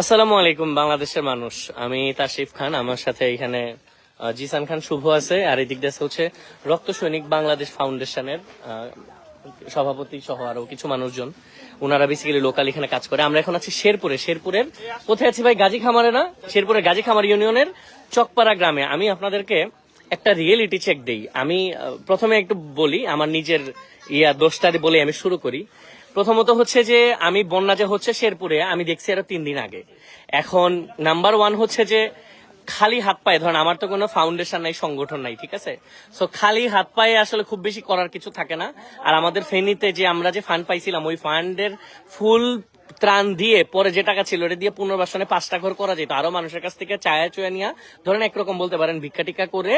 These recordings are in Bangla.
আসসালামু আলাইকুম, বাংলাদেশের মানুষ। আমি তাশরিফ খান, আমার সাথে এখানে জিসান খান শুভ আছে, আর এদিক আছে হচ্ছে রক্ত সৈনিক বাংলাদেশ ফাউন্ডেশনের সভাপতি সহ আরও কিছু মানুষজন। ওনারা বেসিক্যালি লোকাল এখানে কাজ করে। আমরা এখন আছি শেরপুরে। শেরপুরের, কোথায় আছি ভাই? গাজী খামারে না? শেরপুরের গাজী খামার ইউনিয়নের চকপাড়া গ্রামে। আমি আপনাদেরকে একটা রিয়েলিটি চেক দেই। আমি প্রথমে একটু বলি, আমার নিজের ইয়া দোষটা বলে আমি শুরু করি। প্রথমত হচ্ছে যে আমি বন্যা যে হচ্ছে শেরপুরে, আমি দেখছি এটা তিন দিন আগে। এখন নাম্বার ওয়ান হচ্ছে যে খালি হাত পায়ে, ধরেন আমার তো কোনো ফাউন্ডেশন নাই, সংগঠন নাই, ঠিক আছে? সো খালি হাত পায়ে আসলে খুব বেশি করার কিছু থাকে না। আর আমাদের ফেনীতে যে আমরা যে ফান্ড পাইছিলাম, ওই ফান্ডের ফুল ত্রাণ দিয়ে, পরে যে টাকা ছিল ওটা দিয়ে পুনর্বাসনে পাঁচটা ঘর করা যেত। আরও মানুষের কাছ থেকে চায়া চুয়া নিয়ে, ধরেন একরকম বলতে পারেন, ভিক্ষা টিকা করে,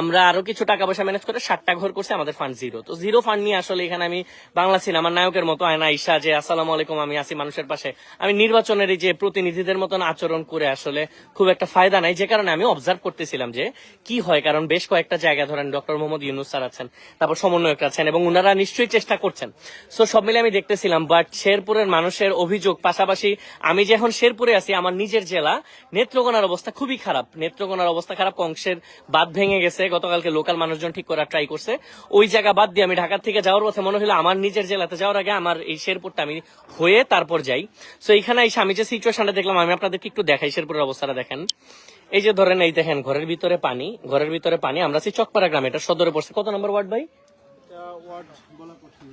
আমরা আরও কিছু টাকা পয়সা ম্যানেজ করে ষাটটা ঘর করছে, আমাদের ফান্ড জিরো তো জিরো ফান্ড নিয়ে আসলে এখানে আমি বাংলা সিনেমার নায়কের মতো আয়না, ঈশা, যে, আসসালামু আলাইকুম, আমি আসি মানুষের পাশে। আমি নির্বাচনের যে প্রতিনিধিদের মতন আচরণ করে আসলে খুব একটা ফায়দা নাই, যে কারণে আমি অবজার্ভ করতেছিলাম যে কি হয়, কারণ বেশ কয়েকটা জায়গা ধরেন ডক্টর মোহাম্মদ ইউনুস স্যার আছেন, তারপর সমন্বয়ক আছেন, এবং ওনারা নিশ্চয়ই চেষ্টা করছেন। সো সব মিলে আমি দেখতেছিলাম বাট শেরপুরের মানুষের অভিযোগ। পাশাপাশি আমি যে এখন শেরপুরে আছি, আমার নিজের জেলা, নেত্রকোনার অবস্থা খুবই খারাপ। নেত্রকোনার অবস্থা খারাপ, কংসের বাদ ভেঙে গেছে, গতকালকে লোকাল মানুষজন ঠিক করার ট্রাই করছে। ওই জায়গা বাদ দিয়ে আমি ঢাকা থেকে যাওয়ার পথে মনে হলো আমার নিজের জেলাতে যাওয়ার আগে আমার এই শেরপুরটা আমি হয়ে তারপর যাই। সো এইখানে এসে আমি যে সিচুয়েশনটা দেখলাম, আমি আপনাদেরকে একটু দেখাই শেরপুরের অবস্থাটা দেখেন। এই যে ধরেন, এই দেখেন, ঘরের ভিতরে পানি, ঘরের ভিতরে পানি, আমরা চকপাড়া গ্রামে, এটা সদরে পড়ছে। কত নম্বর ওয়ার্ড ভাই? ওয়ার্ড বলা কঠিন।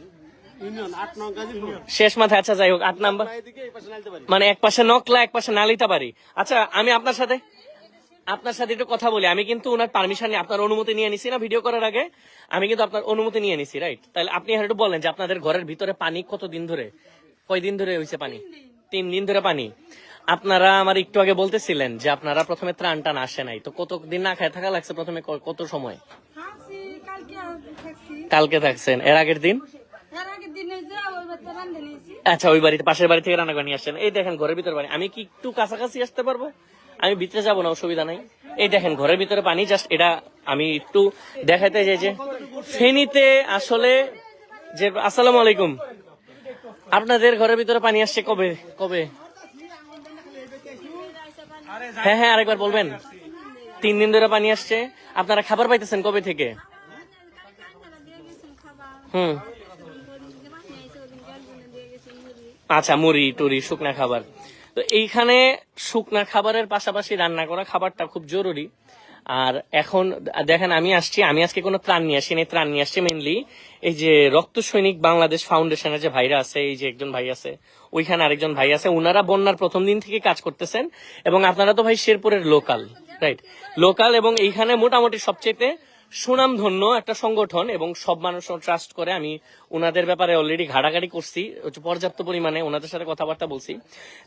ইউনিয়ন আট নং গাজীপুর। শেষ মাথায় আচ্ছা যাই হোক আট নাম্বার। মানে এক পাশে নকলা এক পাশে নালিতা পারি আচ্ছা আমি আপনার সাথে আপনার সাথে একটু কথা বলি। আমি কিন্তু ওনার পারমিশন নিয়ে আপনার অনুমতি নিয়ে নিছি না ভিডিও করার আগে। আমি কিন্তু আপনার অনুমতি নিয়ে নিছি রাইট তাহলে আপনি একটু বলেন যে আপনাদের ঘরের ভিতরে পানি কত দিন ধরে? কয়দিন ধরে হয়েছে পানি? তিন দিন ধরে পানি। আপনারা আমার একটু আগে বলতেছিলেন যে আপনারা প্রথমে ত্রাণ টান আসে নাই। তো কত দিন না খায় থাকা লাগছে প্রথমে? কত সময়? কালকে থাকছেন। এর আগের দিন? আচ্ছা ওই বাড়িতে পাশের বাড়ি থেকে রান্না করে নিয়ে আসছেন এই দেখেন ঘরের ভিতরে পানি। আমি কি একটু কাছাকাছি আসতে পারব? আমি ভিতরে যাব না অসুবিধা নাই। এই দেখেন ঘরের ভিতরে পানি জাস্ট এটা আমি একটু দেখাতে চাই যে ফেনীতে আসলে যে আসসালামু আলাইকুম। আপনাদের ঘরের ভিতরে পানি আসছে কবে? কবে? হ্যাঁ হ্যাঁ আরেকবার বলবেন। তিন দিন ধরে পানি আসছে। আপনারা খাবার পাইতেছেন কবে থেকে? হুম। আচ্ছা মুড়ি টুরি শুকনা খাবার। তো এইখানে শুকনা খাবারের পাশাপাশি রান্না করা খাবারটা খুব জরুরি। আর এখন, দেখেন, আমি আসছি, আমি আজকে কোনো ত্রাণ নিয়ে আসি আসিনি ত্রাণ নিয়ে আসছি মেনলি এই যে রক্ত সৈনিক বাংলাদেশ ফাউন্ডেশনের যে ভাইরা আছে, এই যে একজন ভাই আছে, ওইখানে আরেকজন ভাই আছে ওনারা বন্যার প্রথম দিন থেকে কাজ করতেছেন, এবং আপনারা তো ভাই শেরপুরের লোকাল রাইট লোকাল এবং এইখানে মোটামুটি সবচেয়ে সুনামধন্য একটা সংগঠন এবং সব মানুষ ট্রাস্ট করে। আমি ওনাদের ব্যাপারে অলরেডি ঘাটাঘাটি করছি পর্যাপ্ত পরিমাণে ওনাদের সাথে কথাবার্তা বলছি।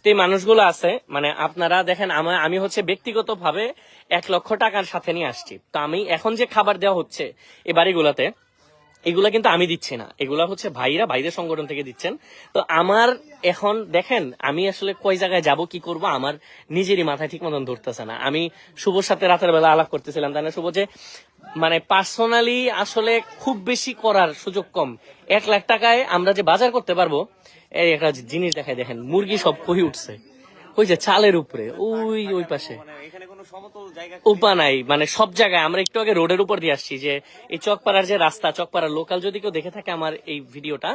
তো এই মানুষগুলো আছে মানে আপনারা দেখেন, আমা- আমি হচ্ছে ব্যক্তিগত ভাবে এক লক্ষ টাকার সাথে নিয়ে আসছি। তো আমি এখন যে খাবার দেওয়া হচ্ছে এ বাড়িগুলোতে এগুলা কিন্তু আমি দিচ্ছি না। এগুলা হচ্ছে ভাইরা ভাইদের সংগঠন থেকে দিচ্ছেন। তো আমার এখন দেখেন, আমি আসলে কয় জায়গায় যাব, কি করব, আমার নিজেরই মাথায় ঠিক মতন ধরতেছে না। আমি শুভর সাথে রাতের বেলা আলাপ করতেছিলাম না শুভ? যে মানে পার্সোনালি আসলে খুব বেশি করার সুযোগ কম। এক লাখ টাকায় আমরা যে বাজার করতে পারব, এই একটা জিনিস দেখায় দেখেন, মুরগি সব কহি উঠছে? ওই যে চালের উপরে, ওই ওই পাশে। উপা নাই। মানে সব জায়গায় আমরা একটু আগে রোডের উপর দিয়ে আসছি যে এই চকপাড়ার যে রাস্তা চকপাড়ার লোকাল যদি কেউ দেখে থাকে আমার এই ভিডিওটা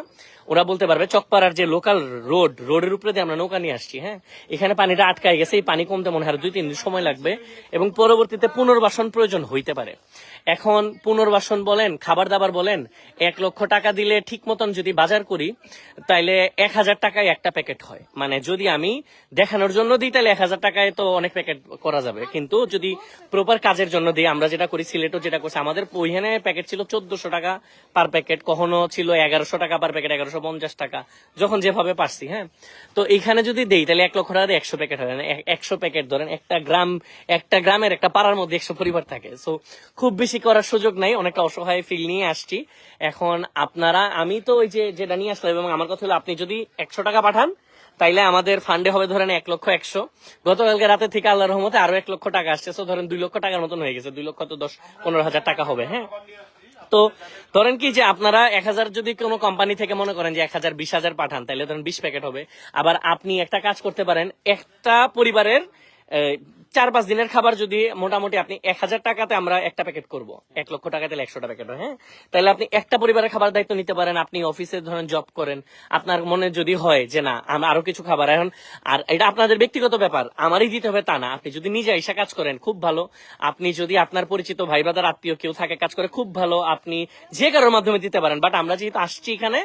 ওরা বলতে পারবে চকপাড়ার যে লোকাল রোড রোডের উপরে দিয়ে আমরা নৌকা নিয়ে আসছি হ্যাঁ? এখানে পানিটা আটকায় গেছে এই পানি কমতে মনে হয় দুই তিন দিন সময় লাগবে এবং পরবর্তীতে পুনর্বাসন প্রয়োজন হইতে পারে। এখন পুনর্বাসন বলেন খাবার দাবার বলেন এক লক্ষ টাকা দিলে ঠিক মতন যদি বাজার করি তাইলে এক হাজার টাকায় একটা প্যাকেট হয়। মানে যদি আমি দেখানোর জন্য দিই তাহলে এক হাজার টাকায় তো অনেক প্যাকেট করা যাবে। কিন্তু যদি প্রপার কাজের জন্য দিই আমরা যেটা করি, সিলেটও যেটা করছি, আমাদের ওইখানে প্যাকেট ছিল চোদ্দশো টাকা পার প্যাকেট কখনো ছিল এগারোশো টাকা পার প্যাকেট এগারোশো পঞ্চাশ টাকা, যখন যেভাবে পারছি হ্যাঁ? তো এইখানে যদি দেই, তাহলে এক লক্ষ টাকা একশো প্যাকেট হয়। একশো প্যাকেট ধরেন একটা গ্রাম, একটা গ্রামের, একটা পাড়ার মধ্যে একশো পরিবার থাকে। সো খুব বেশি করার সুযোগ নাই, অনেকটা অসহায় ফিল নিয়ে আসছি। এখন আপনারা, আমি তো ওই যে, যেটা নিয়ে আসলাম, এবং আমার কথা হলো আপনি যদি একশো টাকা পাঠান তাইলে আমাদের ফান্ডে হবে ধরেন এক লক্ষ একশো। গতকালকে রাতে থেকে আল্লাহ রহমতে আরও এক লক্ষ টাকা আসছে। তো ধরেন দুই লক্ষ টাকার মতন হয়ে গেছে। দুই লক্ষ তো দশ, পনেরো হাজার টাকা হবে হ্যাঁ? তো ধরেন কি যে আপনারা এক হাজার যদি কোনো কোম্পানি থেকে মনে করেন যে এক হাজার, বিশ হাজার পাঠান তাহলে ধরেন বিশ প্যাকেট হবে। আবার আপনি একটা কাজ করতে পারেন, একটা পরিবারের চার পাঁচ দিনের খাবার যদি মোটামুটি আপনি এক হাজার টাকাতে আমরা একটা প্যাকেট করব। এক লক্ষ টাকা তাহলে একশোটা প্যাকেট হ্যাঁ তাহলে আপনি একটা পরিবারের খাবার দায়িত্ব নিতে পারেন, আপনি অফিসে ধরেন জব করেন, আপনার মনে যদি হয় যে না, আমরা আরও কিছু খাবার এখন, আর এটা আপনাদের ব্যক্তিগত ব্যাপার, আমারই দিতে হবে তা না। আপনি যদি নিজে এসে কাজ করেন, খুব ভালো। আপনি যদি আপনার পরিচিত ভাই ব্রাদার আত্মীয় কেউ থাকে, কাজ করে, খুব ভালো। আপনি যে কারোর মাধ্যমে দিতে পারেন বাট আমরা যেহেতু আসছি এখানে,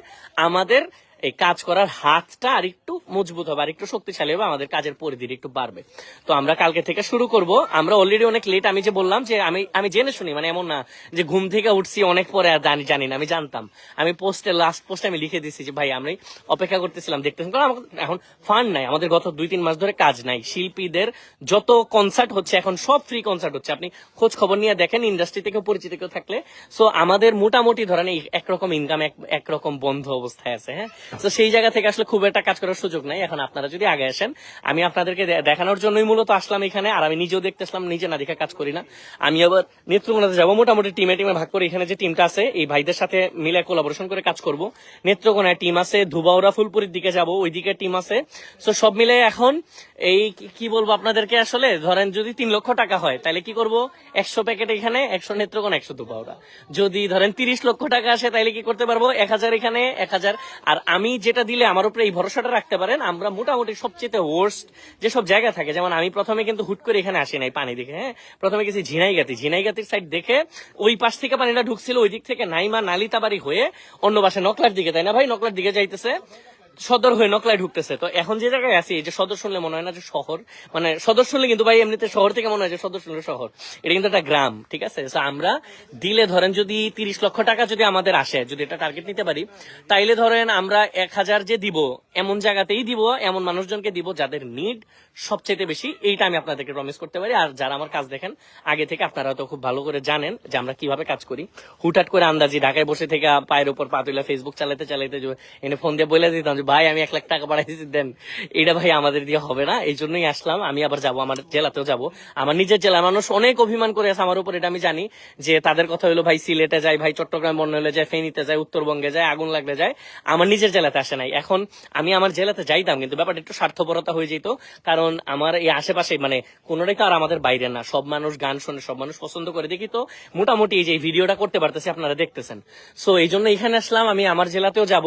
আমাদের এই কাজ করার হাতটা আর একটু মজবুত হবে, আর একটু শক্তিশালী হবে, আমাদের কাজের পরিধির একটু বাড়বে। তো আমরা কালকে থেকে শুরু করব। আমরা অলরেডি অনেক লেট আমি যে বললাম যে আমি আমি জেনে শুনি মানে এমন না যে ঘুম থেকে উঠছি, অনেক পরে আর জানি জানি না, আমি জানতাম। আমি পোস্টে লাস্ট পোস্টে আমি লিখে দিয়েছি যে, ভাই, আমি অপেক্ষা করতেছিলাম দেখতেছিলাম কারণ এখন ফান্ড নাই, আমাদের গত দুই, তিন মাস ধরে কাজ নাই। শিল্পীদের যত কনসার্ট হচ্ছে, এখন সব ফ্রি কনসার্ট হচ্ছে। আপনি খোঁজ খবর নিয়ে দেখেন ইন্ডাস্ট্রি থেকে পরিচিত কেউ থাকলে। সো আমাদের মোটামুটি ধরেন একরকম ইনকাম একরকম বন্ধ অবস্থায় আছে হ্যাঁ? তো সেই জায়গা থেকে আসলে খুব একটা কাজ করার সুযোগ নাই। এখন আপনারা যদি আগে আসেন, আমি আপনাদেরকে দেখানোর জন্যই মূলত আসলাম এখানে, আর আমি নিজেও দেখতে আসলাম, নিজে না দেখে কাজ করি না। আমি আবার নেত্রকোনাতে যাব, মোটামুটি টিমে টিমে ভাগ করে এখানে যে টিমটা আছে, এই ভাইদের সাথে মিলে কোলাবোরেশন করে কাজ করব। নেত্রকোনায় টিম আছে ধুবাউরা ফুলপুরির দিকে যাব, ওইদিকে টিম আছে। তো সব মিলে এখন এই কি- বলব আপনাদেরকে আসলে, ধরেন যদি তিন লক্ষ টাকা হয় তাহলে কি করব? একশো প্যাকেট এখানে, একশো নেত্রকোনা, একশো ধুবাউরা যদি ধরেন তিরিশ লক্ষ টাকা আসে তাহলে কি করতে পারব? এক হাজার এখানে, এক হাজার। আর আমি যেটা দিলে আমার উপরে এই ভরসাটা রাখতে পারেন, আমরা মোটামুটি সবচেয়ে ওয়ার্স্ট যেসব জায়গা থাকে, যেমন আমি প্রথমে কিন্তু হুট করে এখানে আসি নাই পানি দেখে হ্যাঁ? প্রথমে গেছি ঝিনাইগাতি। ঝিনাইগাতির সাইড দেখে ওই পাশ থেকে পানিটা ঢুকছিল ওই দিক থেকে নাইমা নালিতাবাড়ি হয়ে অন্য পাশে নকলার দিকে, তাই না ভাই? নকলার দিকে যাইতেছে। সদর হয়ে নকলায় ঢুকতেছে। তো এখন যে জায়গায় আছি যে সদর শুনলে মনে হয় না যে শহর মানে সদর শুনলে কিন্তু ভাই এমনিতে শহর থেকে মনে হয় যে সদর শুনলে শহর। এটা কিন্তু একটা গ্রাম, ঠিক আছে? আমরা দিলে ধরেন যদি তিরিশ লক্ষ টাকা যদি আমাদের আসে, যদি এটা টার্গেট নিতে পারি, তাইলে ধরেন আমরা এক হাজার যে দিব, এমন জায়গাতেই দিব, এমন মানুষজনকে দিব যাদের নিড সবচেয়ে বেশি। এইটা আমি আপনাদেরকে প্রমিস করতে পারি। আর যারা আমার কাজ দেখেন, আগে থেকে আপনারা তো খুব ভালো করে জানেন যে আমরা কীভাবে কাজ করি। হুটহাট করে আন্দাজি ঢাকায় বসে থেকে পায়ের উপর পা তুলে ফেসবুক চালাতে চালাতে এনে ফোন দিয়ে বলে দিতাম যে ভাই, আমি এক লাখ টাকা পাঠাইছি দেন এটা ভাই আমাদের দিয়ে হবে না, এই জন্যই আসলাম। আমি আবার যাব, আমার জেলাতেও যাব। আমার নিজের জেলা মানুষ অনেক অভিমান করে আছে আমার উপর, এটা আমি জানি। যে তাদের কথা হলো, ভাই, সিলেটে যায় ভাই, চট্টগ্রাম বন্যলে যায় ফেনীতে যায় উত্তরবঙ্গে যায় আগুন লাগলে যায় আমার নিজের জেলাতে আসে নাই। এখন আমি আমার জেলাতে যাইতাম, কিন্তু ব্যাপারটা একটু স্বার্থপরতা হয়ে যেত, কারণ আমার এই আশেপাশে মানে কোনোটাই তো আর আমাদের বাইরে না। সব মানুষ গান শোনে, সব মানুষ পছন্দ করে। দেখি তো, মোটামুটি এই যে ভিডিওটা করতে পারতেছি, আপনারা দেখতেছেন। সো এই জন্য এখানে আসলাম, আমি আমার জেলাতেও যাব।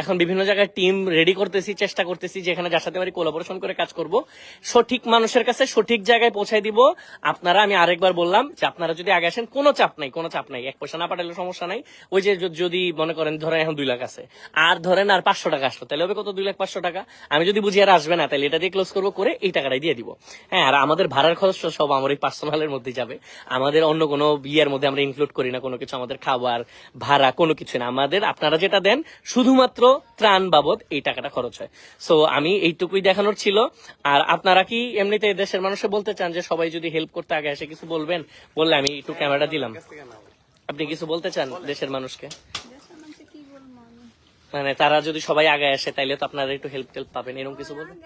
এখন বিভিন্ন জায়গায় টিম রেডি করতেছি, চেষ্টা করতেছি যে এখানে যার সাথে পারি কোলাবোরেশন করে কাজ করব। সঠিক মানুষের কাছে সঠিক জায়গায় পৌঁছায় দিব। আপনারা, আমি আরেকবার বললাম যে আপনারা যদি আগে আসেন, কোনো চাপ নাই, কোনো চাপ নাই। এক পয়সা না পাঠালে সমস্যা নাই। ওই যে যদি মনে করেন, ধরেন এখন দুই লাখ আছে। আর ধরেন আর পাঁচশো টাকা আসলো, তাহলে হবে কত? দুই লাখ পাঁচশো টাকা। আমি যদি বুঝি আর আসবে না, তাহলে এটা দিয়ে ক্লোজ করব, করে এই টাকাটাই দিয়ে দিব। হ্যাঁ আর আমাদের ভাড়ার খরচ সব আমার এই পার্সোনালের মধ্যে যাবে। আমাদের অন্য কোনো বিয়ের মধ্যে আমরা ইনক্লুড করি না, কোনো কিছু আমাদের খাবার ভাড়া, কোনো কিছু না। আমাদের, আপনারা যেটা দেন, শুধুমাত্র ত্রাণ বাবদ এই টাকাটা খরচ হয়। সো আমি এইটুকুই দেখানোর ছিল। আর আপনারা কি এমনিতে দেশের মানুষে বলতে চান যে সবাই যদি হেল্প করতে আগে এসে কিছু বলবেন? বললে আমি একটু ক্যামেরাটা দিলাম। আপনি কিছু বলতে চান দেশের মানুষকে? মানে তারা যদি সবাই আগে আসে, তাইলে তো আপনারা একটু হেল্প টেল্প পাবেন। এরকম কিছু বলবেন?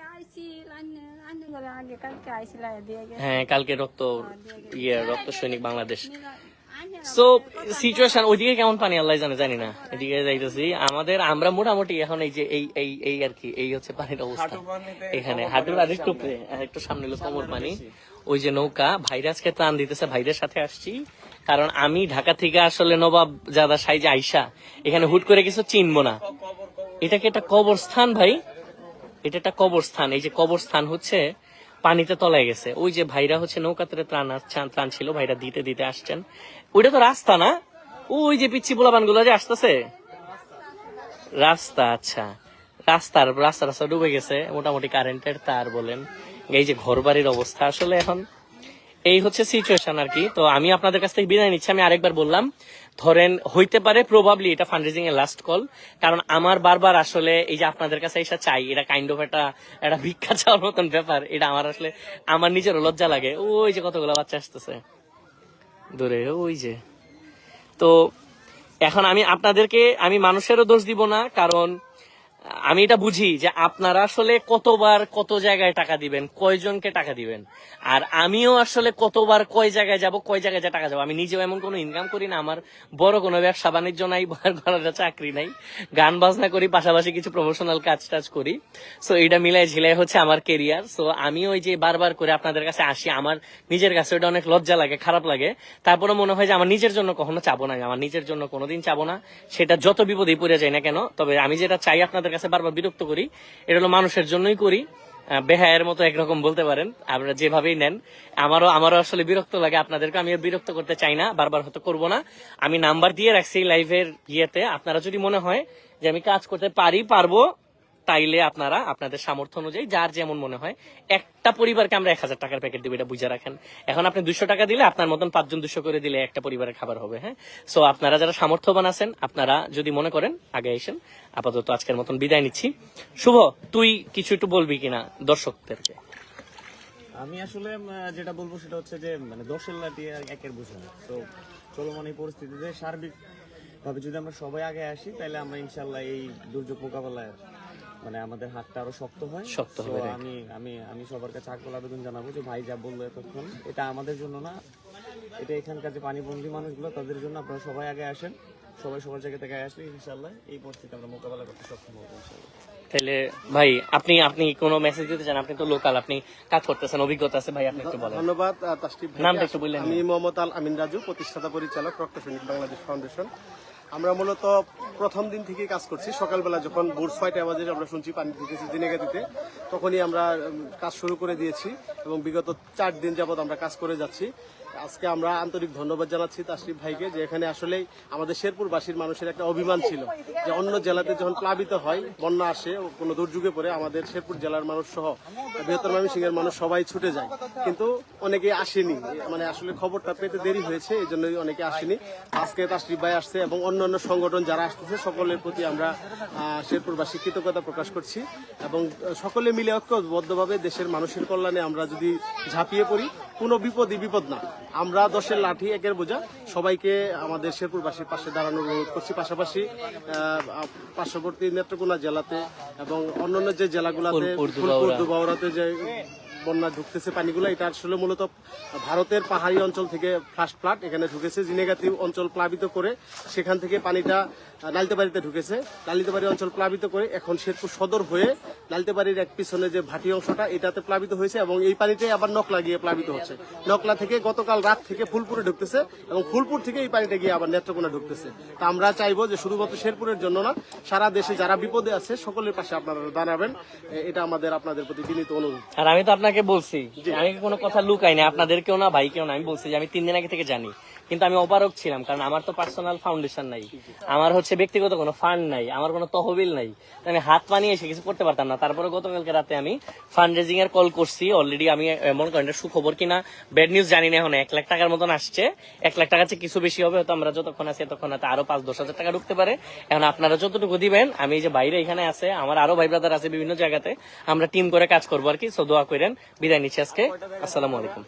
হ্যাঁ কালকে রক্ত ইয়ে রক্ত সৈনিক বাংলাদেশ। সো সিচুয়েশন ওইদিকে কেমন পানি আল্লাহ জানে জানি না। এদিকে যাইতেছি। আমাদের আমরা মোটামুটি এখন এই যে এই এই এই আর কি এই হচ্ছে পানির অবস্থা। এখানে হাঁটুর আর একটু একটু সামনে হলো কোমর পানি। ওই যে নৌকা ভাইরাসকে ত্রাণ দিতেছে ভাইদের সাথে আসছি। কারণ আমি ঢাকা থেকে আসলে নবাব জাদা সাইজে আইসা এখানে হুট করে কিছু চিনবো না। এটা কি একটা কবরস্থান ভাই? এটা একটা কবরস্থান। এই যে কবরস্থান হচ্ছে পানিতে তলায় গেছে। ওই যে ভাইরা হচ্ছে নৌকাতে ত্রাণ ত্রাণ ছিল ভাইরা দিতে দিতে আসছেন। ওইটা তো রাস্তা না? ওই যে পিচ্ছি পোলাপানগুলো যে আসতেছে? রাস্তা আচ্ছা। রাস্তার রাস্তা রাস্তা ডুবে গেছে, মোটামুটি কারেন্টের তার বলেন। এই যে ঘর বাড়ির অবস্থা, আসলে এখন এই হচ্ছে সিচুয়েশন আর কি। তো আমি আপনাদের কাছ থেকে বিদায় নিচ্ছি, আমি আরেকবার বললাম, ধরেন হইতে পারে প্রবাবলি এটা ফান্ডরেজিং এর লাস্ট কল কারণ আমার বারবার আসলে এই যে আপনাদের কাছে এসে চাই, এটা কাইন্ড অফ একটা একটা ভিক্ষা চাওয়ার মতন ব্যাপার, এটা আমার আসলে, আমার নিজের লজ্জা লাগে। ওই যে কতগুলো বাচ্চা আসতেছে। দূরে ওই যে। তো এখন আমি আপনাদেরকে আমি মানুষেরও দোষ দিব না কারণ আমি এটা বুঝি যে আপনারা আসলে কতবার কত জায়গায় টাকা দিবেন, কয়জনকে টাকা দিবেন? আর আমিও আসলে কতবার কয় জায়গায় যাব, কয় জায়গায় টাকা যাব? আমি নিজেও এমন কোনো ইনকাম করি না, আমার বড় কোনো ব্যবসা বাণিজ্য নাই চাকরি নাই। গান বাজনা করি, পাশাপাশি কিছু প্রফেশনাল কাজ টাজ করি। সো এটা মিলাই ঝিলাই হচ্ছে আমার কেরিয়ার সো আমি ওই যে বারবার করে আপনাদের কাছে আসি, আমার নিজের কাছে ওটা অনেক লজ্জা লাগে, খারাপ লাগে। তারপরে মনে হয় যে আমার নিজের জন্য কখনো চাবো না, আমার নিজের জন্য কোনোদিন চাবো না। সেটা যত বিপদে পড়ে যায় না কেন, তবে আমি যেটা চাই আপনাদের কাছে বারবার বিরক্ত করি। এটা হলো মানুষের জন্যই করি। বেহায়ের মতো একরকম বলতে পারেন। আপনারা যেভাবেই নেন, আমারও আমারও আসলে বিরক্ত লাগে। আপনাদেরকে আমি বিরক্ত করতে চাই না, বারবার হয়তো করব না। আমি নাম্বার দিয়ে রাখছি লাইভের ইয়েতে। আপনারা যদি মনে হয় যে আমি কাজ করতে পারি, পারব তাইলে আপনারা আপনাদের সামর্থ্য অনুযায়ী যার যেমন মনে হয়, একটা পরিবারকে আমরা এক হাজার টাকার প্যাকেট দেবো, এটা বুঝে রাখেন। এখন আপনি দুশো টাকা দিলে আপনার মতন পাঁচজন দুশো করে দিলে একটা পরিবারের খাবার হবে হ্যাঁ? সো আপনারা যারা সামর্থ্যবান আছেন, আপনারা যদি মনে করেন, আগে এসেন আপাতত আজকের মতন বিদায় নিচ্ছি। শুভ, তুই কিছু একটু বলবি কিনা দর্শকদেরকে? আমি আসলে যেটা বলব সেটা হচ্ছে যে মানে দশের আর একের না। তো চলমান এই পরিস্থিতিতে সার্বিক ভাবে যদি আমরা সবাই আগে আসি তাহলে আমরা ইনশাল্লাহ এই দুর্যোগ মোকাবেলায় মানে আমাদের হাতটা আরও শক্ত হয়। শক্ত হবে, আমি আমি আমি সবার কাছে আকল আবেদন জানাব যে ভাই যা বলল এতক্ষণ এটা আমাদের জন্য না এটা এখানকার যে পানিবন্দী মানুষগুলো তাদের জন্য আপনারা সবাই আগে আসেন সবাই সবার জায়গা থেকে আগে আসলে ইনশাল্লাহ এই পরিস্থিতি আমরা মোকাবেলা করতে সক্ষম হব তাহলে ভাই আপনি আপনি কোনো মেসেজ দিতে চান? আপনি তো লোকাল আপনি কাজ করতেছেন অভিজ্ঞতা আছে ভাই আপনি একটু বলেন। ধন্যবাদ তাসটিফ নামটা একটু বললেন। আমি মোহাম্মদ আল আমিন রাজু প্রতিষ্ঠাতা পরিচালক রক্ত সৈনিক বাংলাদেশ ফাউন্ডেশন। আমরা মূলত প্রথম দিন থেকে কাজ করছি। সকালবেলা যখন ভোর ছয়টা বাজে আমরা শুনছি পানি দিনে দিনেগাতিতে তখনই আমরা কাজ শুরু করে দিয়েছি এবং বিগত চার দিন যাবৎ আমরা কাজ করে যাচ্ছি। আজকে আমরা আন্তরিক ধন্যবাদ জানাচ্ছি তাসরিফ ভাইকে, যে এখানে আসলেই আমাদের শেরপুরবাসীর মানুষের একটা অভিমান ছিল। যে অন্য জেলাতে যখন প্লাবিত হয়, বন্যা আসে কোনো দুর্যোগে পড়ে, আমাদের শেরপুর জেলার মানুষ সহ বৃহত্তর ময়মনসিংহের মানুষ সবাই ছুটে যায়। কিন্তু অনেকে আসেনি। মানে আসলে খবরটা পেতে দেরি হয়েছে এই জন্যই অনেকে আসেনি। আজকে তাসরিফ ভাই আসছে এবং অন্যান্য সংগঠন যারা আসতেছে, সকলের প্রতি আমরা শেরপুরবাসী কৃতজ্ঞতা প্রকাশ করছি এবং সকলে মিলে ঐক্যবদ্ধভাবে দেশের মানুষের কল্যাণে আমরা যদি ঝাঁপিয়ে পড়ি, কোনো বিপদই বিপদ না। আমরা দশের লাঠি একের বোঝা। সবাইকে আমাদের শেরপুরবাসীর পাশে দাঁড়ানোর অনুরোধ করছি। পাশাপাশি আহ, পার্শ্ববর্তী নেত্রকোনা জেলাতে এবং অন্যান্য যে জেলাগুলোতে ফুলপুর, যে বন্যা ঢুকতেছে পানিগুলো এটা আসলে মূলত ভারতের পাহাড়ি অঞ্চল থেকে ফ্লাশ ফ্লাড এখানে ঢুকেছে জিনেগাতি অঞ্চল প্লাবিত করে সেখান থেকে পানিটা আহ, নালিতাবাড়িতে ঢুকেছে। নালিতাবাড়ি অঞ্চল প্লাবিত করে এখন শেরপুর সদর হয়ে নালিতাবাড়ির এক পিছনে যে ভাটি অংশটা এটাতে প্লাবিত হয়েছে এবং এই পানিটাই আবার নকলা গিয়ে প্লাবিত হচ্ছে। নকলা থেকে গতকাল রাত থেকে ফুলপুরে ঢুকতেছে এবং ফুলপুর থেকে এই পানিটা গিয়ে আবার নেত্রকোনা ঢুকতেছে। তা আমরা চাইব যে শুধুমাত্র শেরপুরের জন্য না সারা দেশে যারা বিপদে আছে সকলের পাশে আপনারা দাঁড়াবেন। এটা আমাদের আপনাদের প্রতি বিনীত অনুরোধ। আর আমি তো বলছি, আমি কোনো কথা লুকাই না আপনাদেরকেও না ভাই কেউ না, আমি বলছি যে আমি তিন দিন আগে থেকে জানি। কিন্তু আমি অপারক ছিলাম, কারণ আমার তো পার্সোনাল ফাউন্ডেশন নাই। আমার হচ্ছে ব্যক্তিগত কোনো ফান্ড নাই, আমার কোনো তহবিল নাই। আমি হাত পানিয়ে এসে কিছু করতে পারতাম না। তারপরে গতকালকে রাতে আমি ফান্ড রেজিং এর কল করছি। অলরেডি আমি মনে করেন সুখবর কিনা ব্যাড নিউজ জানি না এখন, এক লাখ টাকার মতন আসছে। এক লাখ টাকা কিছু বেশি হবে, হয়তো আমরা যতক্ষণ আছি ততক্ষণ হয়তো আরও পাঁচ, দশ হাজার টাকা ঢুকতে পারে। এখন আপনারা যতটুকু দিবেন, আমি যে বাইরে এখানে আছে, আমার আরও ভাই ব্রাদার আছে বিভিন্ন জায়গাতে, আমরা টিম করে কাজ করব আর কি। সো করেন, বিদায় নিচ্ছি আজকে। আসসালামু আলাইকুম।